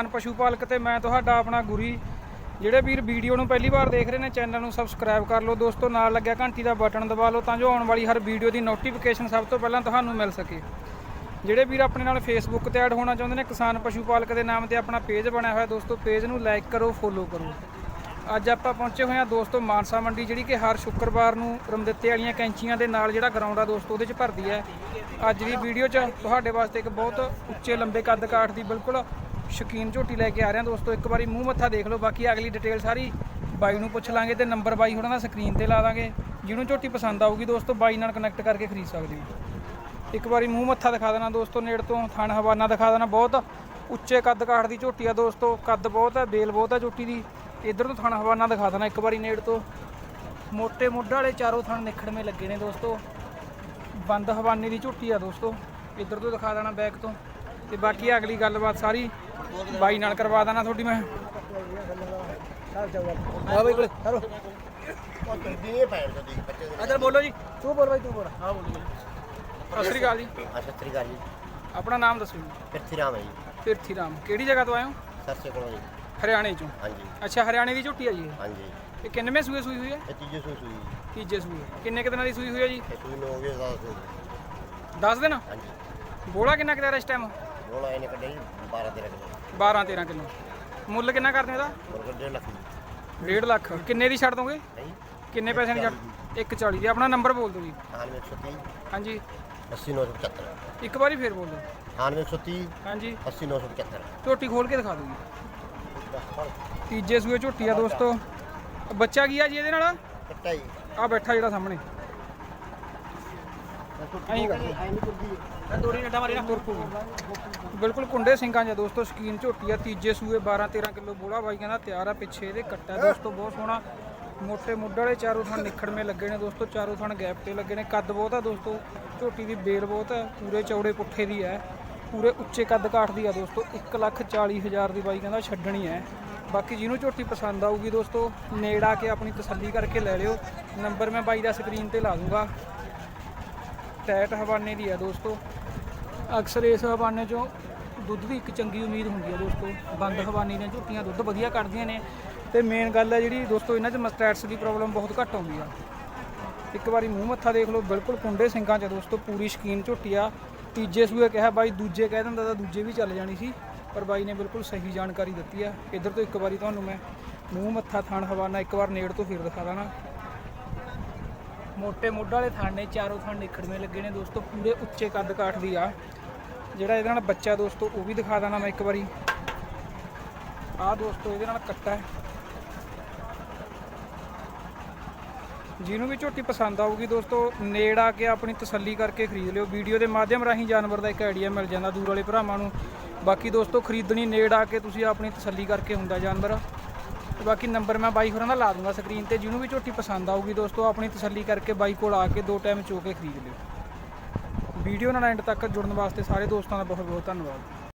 ਕਿਸਾਨ ਪਸ਼ੂ ਪਾਲਕ ਤੇ ਮੈਂ ਤੁਹਾਡਾ ਆਪਣਾ ਗੁਰੀ। ਜਿਹੜੇ ਵੀਰ ਵੀਡੀਓ ਨੂੰ ਪਹਿਲੀ ਵਾਰ ਦੇਖ ਰਹੇ ਨੇ, ਚੈਨਲ ਨੂੰ ਸਬਸਕ੍ਰਾਈਬ ਕਰ ਲਓ। ਦੋਸਤੋ, ਨਾਲ ਲੱਗਿਆ ਘੰਟੀ ਦਾ ਬਟਨ ਦਬਾ ਲਓ ਤਾਂ ਜੋ ਆਉਣ ਵਾਲੀ ਹਰ ਵੀਡੀਓ ਦੀ ਨੋਟੀਫਿਕੇਸ਼ਨ ਸਭ ਤੋਂ ਪਹਿਲਾਂ ਤੁਹਾਨੂੰ ਮਿਲ ਸਕੇ। ਜਿਹੜੇ ਵੀਰ ਆਪਣੇ ਨਾਲ ਫੇਸਬੁੱਕ ਤੇ ਐਡ ਹੋਣਾ ਚਾਹੁੰਦੇ ਨੇ, ਕਿਸਾਨ ਪਸ਼ੂ ਪਾਲਕ ਦੇ ਨਾਮ ਤੇ ਆਪਣਾ ਪੇਜ ਬਣਿਆ ਹੋਇਆ, ਦੋਸਤੋ ਪੇਜ ਨੂੰ ਲਾਈਕ ਕਰੋ ਫੋਲੋ ਕਰੋ। ਅੱਜ ਆਪਾਂ ਪਹੁੰਚੇ ਹੋਏ ਹਾਂ ਦੋਸਤੋ, ਮਾਨਸਾ ਮੰਡੀ, ਜਿਹੜੀ ਕਿ ਹਰ ਸ਼ੁੱਕਰਵਾਰ ਨੂੰ ਰਮਦਿੱਤੇ ਵਾਲੀਆਂ ਕੈਂਚੀਆਂ ਦੇ ਨਾਲ ਜਿਹੜਾ ਗਰਾਊਂਡ ਆ ਦੋਸਤੋ, ਉਹਦੇ 'ਚ ਭਰਦੀ ਹੈ। ਅੱਜ ਦੀ ਵੀਡੀਓ 'ਚ ਤੁਹਾਡੇ ਵਾਸਤੇ ਇੱਕ ਬਹੁਤ ਉੱਚੇ, ਲੰਬੇ ਕੱਦ ਕਾਠ ਦੀ ਬਿਲਕੁਲ ਸ਼ੌਕੀਨ ਝੋਟੀ ਲੈ ਕੇ ਆ ਰਿਹਾ ਦੋਸਤੋ, ਇੱਕ ਵਾਰੀ ਮੂੰਹ ਮੱਥਾ ਦੇਖ ਲਓ, ਬਾਕੀ ਅਗਲੀ ਡਿਟੇਲ ਸਾਰੀ ਬਾਈ ਨੂੰ ਪੁੱਛ ਲਾਂਗੇ ਤੇ ਨੰਬਰ ਬਾਈ ਹੋਣਾ ਦਾ ਸਕਰੀਨ ਤੇ ਲਾ ਦਾਂਗੇ। ਜਿਹਨੂੰ ਝੋਟੀ ਪਸੰਦ ਆਊਗੀ ਦੋਸਤੋ, ਬਾਈ ਨਾਲ ਕਨੈਕਟ ਕਰਕੇ ਖਰੀਦ ਸਕਦੇ ਹੋ। ਇੱਕ ਵਾਰੀ ਮੂੰਹ ਮੱਥਾ ਦਿਖਾ ਦੇਣਾ ਦੋਸਤੋ, ਨੇੜ ਤੋਂ ਥਣ ਹਵਾਨਾ ਦਿਖਾ ਦੇਣਾ ਬਹੁਤ। ਉੱਚੇ ਕੱਦ ਕਾਠ ਦੀ ਝੋਟੀ ਆ ਦੋਸਤੋ, ਕੱਦ ਬਹੁਤ ਹੈ, ਬੇਲ ਬਹੁਤ ਹੈ ਝੋਟੀ ਦੀ। ਇਧਰ ਤੋਂ ਥਣ ਹਵਾਨਾ ਦਿਖਾ ਦੇਣਾ ਇੱਕ ਵਾਰੀ ਨੇੜ ਤੋਂ। ਮੋٹے ਮੁੱਢ ਵਾਲੇ ਚਾਰੋਂ ਥਣ ਨਿਖੜਵੇਂ ਲੱਗੇ ਨੇ ਦੋਸਤੋ। ਬੰਦ ਹਵਾਨੇ ਦੀ ਝੋਟੀ ਆ ਦੋਸਤੋ, ਇਧਰ ਤੋਂ ਦਿਖਾ ਦੇਣਾ ਬੈਕ ਤੋਂ। ਤੇ ਬਾਕੀ ਅਗਲੀ ਗੱਲਬਾਤ ਸਾਰੀ ਬਾਈ ਨਾਲ ਕਰਵਾ ਦੇਣਾ ਤੁਹਾਡੀ ਮੈਂ। ਆ ਬਈ ਕੋਲੇ ਚਲੋ ਦੀਏ ਪੈਰ ਤੋਂ ਦੇਖ ਬੱਚੇ ਦੇ ਅਦਰ ਬੋਲੋ ਜੀ। ਤੂੰ ਬੋਲ ਬਾਈ ਤੂੰ ਬੋਲ। ਹਾਂ ਬੋਲੋ ਸਤਿ ਸ੍ਰੀ ਅਕਾਲ ਜੀ। ਆ ਸਤਿ ਸ੍ਰੀ ਅਕਾਲ ਜੀ। ਆਪਣਾ ਨਾਮ ਦੱਸੋ ਜੀ। ਪਿਰਥੀ ਰਾਮ ਹੈ ਜੀ। ਤਿਰਥੀ ਰਾਮ ਕਿਹੜੀ ਜਗ੍ਹਾ ਤੋਂ ਆਏ ਹੋ? ਸਰਸੇ ਕੋਲੋਂ ਜੀ। ਹਰਿਆਣੇ ਚੋਂ। ਹਾਂਜੀ। ਅੱਛਾ ਹਰਿਆਣੇ ਦੀ ਝੋਟੀ ਆ ਜੀ ਇਹ। ਹਾਂਜੀ। ਇਹ ਕਿੰਨਵੇਂ ਸੂਏ ਸੂਈ ਹੋਈ ਹੈ? ਇਹ ਤੀਜੇ ਸੂਈ ਸੂਈ। ਤੀਜੇ ਸੂਏ। ਕਿੰਨੇ ਕੁ ਦਿਨਾਂ ਦੀ ਸੂਈ ਹੋਈ ਹੈ ਜੀ? ਇਹ ਸੂਈ ਨੂੰ ਹੋ ਗਏ ਦਸ ਦਿਨ। 10 ਦਿਨ? ਹਾਂਜੀ। ਬੋਲਾ ਕਿੰਨਾ ਕਿਦਾ ਇਸ ਟਾਈਮ ਇਹਨੇ ਕੱਢਿਆ ਜੀ 12 13 ਕਿਲੋ। 12 13 ਕਿਲੋ। ਮੁੱਲ ਕਿੰਨਾ ਕਰਦੇ ਇਹਦਾ? ਬਰਗਰ 1.5 ਲੱਖ। ਜੀ 1.5 ਲੱਖ। ਕਿੰਨੇ ਦੀ ਛੱਡ ਦੋਗੇ? ਹੈ ਜੀ। ਕਿੰਨੇ ਪੈਸੇ ਦੀ ਛੱਡ? 140 ਦੀ। ਆਪਣਾ ਨੰਬਰ ਬੋਲ ਦਿਓ ਜੀ। 9130 ਹਾਂਜੀ। 80975 ਇੱਕ ਵਾਰੀ ਫੇਰ ਬੋਲ ਦਿਓ। 9130 ਹਾਂਜੀ। 80975 ਝੋਟੀ ਖੋਲ ਕੇ ਦਿਖਾ ਦਿਓ ਜੀ। ਤੀਜੇ ਸੂਏ ਝੋਟੀ ਆ ਦੋਸਤੋ। ਬੱਚਾ ਕੀ ਆ ਜੀ ਇਹਦੇ ਨਾਲ? ਕੱਟਾ ਜੀ। ਆ ਬੈਠਾ ਜਿਹੜਾ ਸਾਹਮਣੇ। ਦੋੜੀ ਨੱਡਾ ਮਾਰੀ ਨਾ ਬਿਲਕੁਲ ਕੁੰਡੇ ਸਿੰਘਾਂ ਜਾਂ ਦੋਸਤੋ, ਸ਼ਕੀਨ ਝੋਟੀ ਆ, ਤੀਜੇ ਸੂਏ 12 13 ਕਿਲੋ ਬੋਲਾ ਬਾਈ ਕਹਿੰਦਾ ਤਿਆਰ ਆ ਪਿੱਛੇ ਇਹਦੇ ਕੱਟਾ। ਦੋਸਤੋ, ਬਹੁਤ ਸੋਹਣਾ, ਮੋਟੇ ਮੁੱਢ ਵਾਲੇ ਚਾਰੋਂ ਥਣ ਨਿਖੜਵੇਂ ਲੱਗੇ ਨੇ ਦੋਸਤੋ, ਚਾਰੋਂ ਥਣ ਗੈਪ ਤੇ ਲੱਗੇ ਨੇ। ਕੱਦ ਬਹੁਤ ਆ ਦੋਸਤੋ, ਝੋਟੀ ਦੀ ਬੇਲ ਬਹੁਤ ਹੈ ਪੂਰੇ ਚੌੜੇ ਪੁੱਠੇ ਦੀ ਹੈ ਪੂਰੇ ਉੱਚੇ ਕੱਦ ਕਾਠ ਦੀ ਆ ਦੋਸਤੋ। 140000 ਦੀ ਬਾਈ ਕਹਿੰਦਾ ਛੱਡਣੀ ਹੈ ਬਾਕੀ ਜਿਹਨੂੰ ਝੋਟੀ ਪਸੰਦ ਆਊਗੀ ਦੋਸਤੋ, ਨੇੜ ਆ ਕੇ ਆਪਣੀ ਤਸੱਲੀ ਕਰਕੇ ਲੈ ਲਿਓ। ਨੰਬਰ ਮੈਂ ਬਾਈ ਦਾ ਸਕਰੀਨ ਤੇ ਲਾ ਦੂੰਗਾ। ਟੈਟ ਹਵਾਨੇ ਦੀ ਹੈ ਦੋਸਤੋ। ਅਕਸਰ ਇਸ ਹਵਾਨੇ ਚੋਂ ਦੁੱਧ ਦੀ ਇੱਕ ਚੰਗੀ ਉਮੀਦ ਹੁੰਦੀ ਹੈ ਦੋਸਤੋ। ਬੰਦ ਹਵਾਨੇ ਦੀਆਂ ਝੁੱਟੀਆਂ ਦੁੱਧ ਵਧੀਆ ਕੱਢਦੀਆਂ ਨੇ। ਤੇ ਮੇਨ ਗੱਲ ਹੈ ਜਿਹੜੀ ਦੋਸਤੋ, ਇਹਨਾਂ 'ਚ ਮਸਟੈਟਸ ਦੀ ਪ੍ਰੋਬਲਮ ਬਹੁਤ ਘੱਟ ਆਉਂਦੀ ਆ। ਇੱਕ ਵਾਰੀ ਮੂੰਹ ਮੱਥਾ ਦੇਖ ਲਓ, ਬਿਲਕੁਲ ਕੁੰਡੇ ਸਿੰਘਾਂ 'ਚ ਦੋਸਤੋ, ਪੂਰੀ ਸ਼ਕੀਨ ਝੁੱਟੀ ਆ। ਤੀਜੇ ਸੂਏ ਕਿਹਾ ਬਾਈ, ਦੂਜੇ ਕਹਿ ਦਿੰਦਾ ਤਾਂ ਦੂਜੇ ਵੀ ਚੱਲ ਜਾਣੀ ਸੀ। ਪਰ ਬਾਈ ਨੇ ਬਿਲਕੁਲ ਸਹੀ ਜਾਣਕਾਰੀ ਦਿੱਤੀ ਆ। ਇੱਧਰ ਤੋਂ ਇੱਕ ਵਾਰੀ ਤੁਹਾਨੂੰ ਮੈਂ ਮੂੰਹ ਮੱਥਾ ਥਾਣ ਹਵਾਨਾ ਇੱਕ ਵਾਰ ਨੇੜ ਤੋਂ ਫਿਰ ਦਿਖਾ ਦਾਂ ਮੋٹے ਮੁੱਢ ਵਾਲੇ ਥਣ ਨੇ, ਚਾਰੋਂ ਥਣ ਨਿਖੜਵੇਂ ਲੱਗੇ ਨੇ ਦੋਸਤੋ, ਪੂਰੇ ਉੱਚੇ ਕੱਦ ਕਾਠ ਦੀ ਆ। ਜਿਹੜਾ ਇਹਦੇ ਨਾਲ ਬੱਚਾ ਦੋਸਤੋ, ਉਹ ਵੀ ਦਿਖਾ ਦਾਂ ਮੈਂ ਇੱਕ ਵਾਰੀ। ਆਹ ਦੋਸਤੋ, ਇਹਦੇ ਨਾਲ ਕੱਟਾ ਹੈ। ਜਿਹਨੂੰ ਵੀ ਝੋਟੀ ਪਸੰਦ ਆਊਗੀ ਦੋਸਤੋ, ਨੇੜ ਆ ਕੇ ਆਪਣੀ ਤਸੱਲੀ ਕਰਕੇ ਖਰੀਦ ਲਿਓ। ਵੀਡੀਓ ਦੇ ਮਾਧਿਅਮ ਰਾਹੀਂ ਜਾਨਵਰ ਦਾ ਇੱਕ ਆਈਡੀਆ ਮਿਲ ਜਾਂਦਾ ਦੂਰ ਵਾਲੇ ਭਰਾਵਾਂ ਨੂੰ। ਬਾਕੀ ਦੋਸਤੋ, ਖਰੀਦਣੀ ਨੇੜ ਆ ਕੇ ਤੁਸੀਂ ਆਪਣੀ ਤਸੱਲੀ ਕਰਕੇ ਹੁੰਦਾ ਜਾਨਵਰ। ਤੇ ਬਾਕੀ ਨੰਬਰ ਮੈਂ ਬਾਈ ਹੋਰਾਂ ਦਾ ਲਾ ਦੂੰਗਾ ਸਕਰੀਨ ਤੇ, ਜਿਹਨੂੰ ਵੀ ਝੋਟੀ ਪਸੰਦ ਆਊਗੀ ਦੋਸਤੋ, ਆਪਣੀ ਤਸੱਲੀ ਕਰਕੇ ਬਾਈ ਕੋਲ ਆ ਕੇ ਦੋ ਟਾਈਮ ਚੋ ਕੇ ਖਰੀਦ ਲਿਓ। ਵੀਡੀਓ ਨਾਲ ਐਂਡ ਤੱਕ ਜੁੜਨ ਵਾਸਤੇ ਸਾਰੇ ਦੋਸਤਾਂ ਦਾ ਬਹੁਤ ਬਹੁਤ ਧੰਨਵਾਦ।